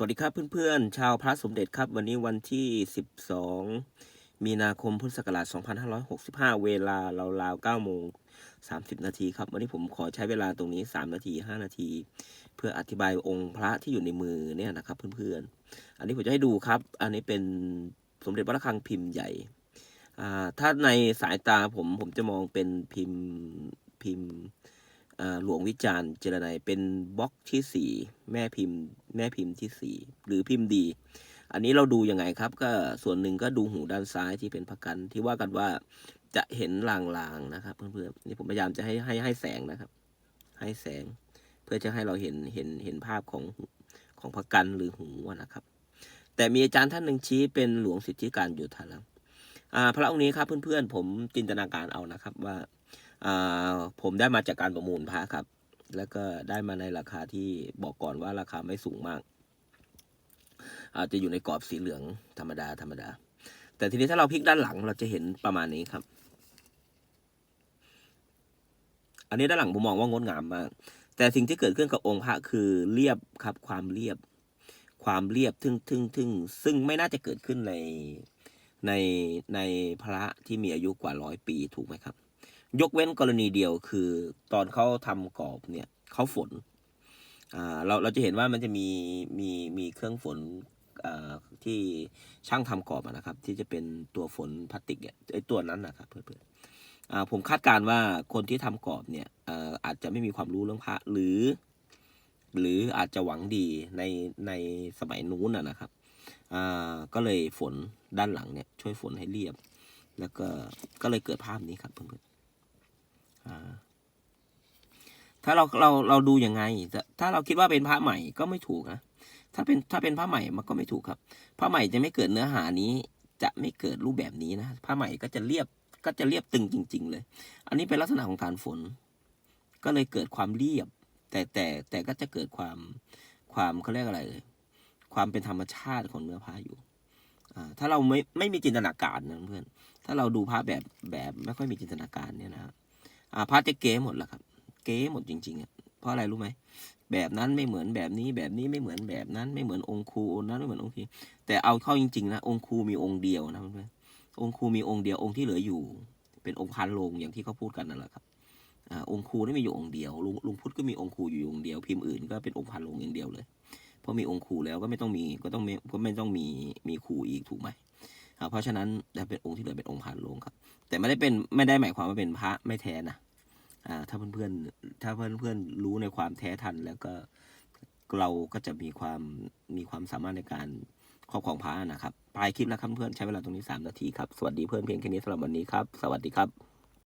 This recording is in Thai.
สวัสดีครับเพื่อนๆ ชาวพระสมเด็จครับ วันนี้วันที่ 12 มีนาคมพุทธศักราช 2565 เวลาเราราวๆ9โมง 30 นาทีครับ วันนี้ผมขอใช้เวลาตรงนี้ 3 นาที 5 นาที เพื่ออธิบายองค์พระที่อยู่ในมือเนี่ยนะครับเพื่อนๆ อันนี้ผมจะให้ดูครับ อันนี้เป็นสมเด็จพระระฆังพิมพ์ใหญ่อ่าถ้าในสายตาผมผมจะมองเป็นพิมพ์พิมพ์ หลวงวิจารณ์เจรไนเป็นบล็อกที่สี่แม่พิมพ์แม่พิมพ์ที่สี่หรือพิมพ์ดี อันนี้เราดูยังไงครับ ก็ส่วนหนึ่งก็ดูหูด้านซ้ายที่เป็นพระกันที่ว่ากันว่าจะเห็นลางๆนะครับ เพื่อนๆนี่ผมพยายามจะให้ให้ให้แสงนะครับ ให้แสง เพื่อจะให้เราเห็นเห็นเห็นภาพของของพระกันหรือหูนะครับ แต่มีอาจารย์ท่านหนึ่งชี้เป็นหลวงสิทธิการอยู่ทาลัง พระองค์นี้ครับเพื่อนๆผมจินตนาการเอานะครับว่าอาผมได้มาจากการประมูลพระครับ แล้วก็ได้มาในราคาที่บอกก่อนว่าราคาไม่สูงมากอาจจะอยู่ในกรอบสีเหลืองธรรมดาธรรมดา แต่ทีนี้ถ้าเราพลิกด้านหลังเราจะเห็นประมาณนี้ครับ อันนี้ด้านหลังผมมองว่างดงามมาก แต่สิ่งที่เกิดขึ้นกับองค์พระคือเรียบครับ ความเรียบ ความเรียบทึ่งทึ่งทึ่งซึ่งไม่น่าจะเกิดขึ้นใน ในในพระที่มีอายุกว่าร้อยปีถูกไหมครับ ยกเว้นกรณีเดียวคือตอนเขาทำกรอบเนี่ยเขาฝนอ่าเราเราจะเห็นว่ามันจะมีมีมีเครื่องฝนที่ช่างทำกรอบนะครับ ที่จะเป็นตัวฝนพลาสติกเนี่ยไอตัวนั้นนะครับเพื่อนๆผมคาดการณ์ว่าคนที่ทำกรอบเนี่ยอาจจะไม่มีความรู้เรื่องพระหรือ หรืออาจจะหวังดีในในสมัยนู้นนะครับ ก็เลยฝนด้านหลังเนี่ย ช่วยฝนให้เรียบ แล้วก็ก็เลยเกิดภาพนี้ครับเพื่อนๆถ้าเราเราเราดูยังไง ถ้าเราคิดว่าเป็นพระใหม่ก็ไม่ถูกนะถ้าเป็นถ้าเป็นพระใหม่มันก็ไม่ถูกครับพระใหม่จะไม่เกิดเนื้อหานี้ จะไม่เกิดรูปแบบนี้นะพระใหม่ก็จะเรียบก็จะเรียบตึงจริง ๆ เลย อันนี้เป็นลักษณะของฐานฝน ก็เลยเกิดความเรียบ แต่แต่แต่ก็จะเกิดความความเขาเรียกอะไรเลย ความเป็นธรรมชาติของเนื้อผ้าอยู่ถ้าเราไม่ไม่มีจินตนาการนะเพื่อน ถ้าเราดูพระแบบแบบไม่ค่อยมีจินตนาการเนี่ยนะอ่าพระจะเก๋หมดแล้วครับ เก๋หมดจริงๆอะเพราะอะไรรู้ไหมแบบนั้นไม่เหมือนแบบนี้แบบนี้ไม่เหมือนแบบนั้นไม่เหมือนองค์ครูองค์นั้นไม่เหมือนองค์นี้แต่เอาเข้าจริงๆนะองค์ครูมีองค์เดียวนะเพื่อนองค์ครูมีองค์เดียวองค์ที่เหลืออยู่ เป็นองค์พันลงอย่างที่เขาพูดกันนั่นแหละครับอ่าองค์ครูนี่มีอยู่องค์เดียวลุงลุงพุทธก็มีองค์ครูอยู่องค์เดียวพิมพ์อื่นก็เป็นองค์พันลงอย่างเดียวเลย เพราะมีองค์ครูแล้วก็ไม่ต้องมีก็ต้องไม่ก็ไม่ต้องมีมีครูอีกถูกไหมอ่าเพราะฉะนั้นจะเป็นองค์ที่เหลือเป็นองค์พันลงครับ แต่ไม่ได้เป็นไม่ได้หมายความว่าเป็นพระไม่แท้นะอ่าถ้าเพื่อนๆถ้าเพื่อนๆรู้ในความแท้ทันแล้วก็เราก็จะมีความมีความสามารถในการครอบครองพระนะครับปลายคลิปนะครับเพื่อนใช้เวลาตรงนี้ 3 นาทีครับ สวัสดีเพื่อนเพียงแค่นี้สำหรับวันนี้ครับ สวัสดีครับ